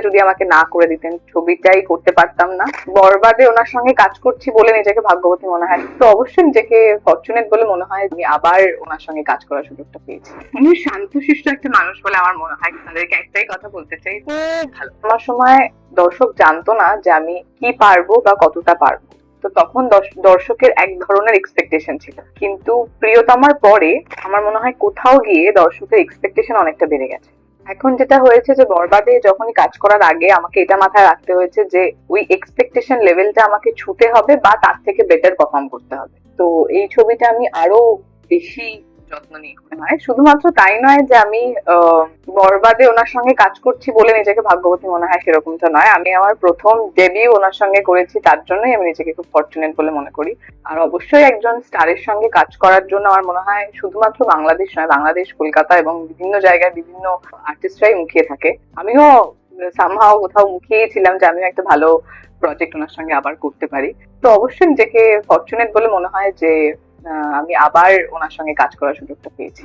যদি আমাকে না করে দিতেন ছবিটাই করতে পারতাম না। বরবাদে ওনার সঙ্গে কাজ করছি বলে নিজেকে ভাগ্যবতী মনে হয়। তো অবশ্যই নিজেকে ফর্চুনেট বলে মনে হয় আমি আবার ওনার সঙ্গে কাজ করার সুযোগটা পেয়েছি। উনি শান্তশিষ্ট একটা মানুষ বলে আমার মনে হয়। তাদেরকে একটাই কথা বলতে চাই ভালো। আমার সময় দর্শক জানতো না যে আমি কি পারব বা কতটা পারব। তো তখন দর্শকের এক ধরনের এক্সপেকটেশন ছিল। কিন্তু প্রিয়তমার পরে আমার মনে হয় কোথাও গিয়ে দর্শকের এক্সপেকটেশন অনেকটা বেড়ে গেছে। এখন যেটা হয়েছে যে বরবাদে যখনই কাজ করার আগে আমাকে এটা মাথায় রাখতে হয়েছে যে ওই এক্সপেকটেশন লেভেলটা আমাকে ছুটে হবে বা তার থেকে বেটার পারফর্ম করতে হবে। তো এই ছবিটা আমি আরও বেশি যত্ন নিয়ে করি। নয় শুধুমাত্র তাই নয় যে আমি বরবাদে ওনার সঙ্গে কাজ করছি বলে নিজেকে ভাগ্যবতী মনে হয় সেরকমটা নয়। আমি আমার প্রথম ডেবিউ ওনার সঙ্গে করেছি তার জন্যই আমি নিজেকে খুব ফর্চুনেট বলে মনে করি। আর অবশ্যই একজন স্টারের সঙ্গে কাজ করার জন্য আমার মনে হয় শুধুমাত্র বাংলাদেশ নয়, বাংলাদেশ, কলকাতা এবং বিভিন্ন জায়গায় বিভিন্ন আর্টিস্টরাই মুখিয়ে থাকে। আমিও সামহাও কোথাও মুখিয়েই ছিলাম যে আমিও একটা ভালো প্রজেক্ট ওনার সঙ্গে আবার করতে পারি। তো অবশ্যই নিজেকে ফর্চুনেট বলে মনে হয় যে আমি আবার ওনার সঙ্গে কাজ করার সুযোগটা পেয়েছি।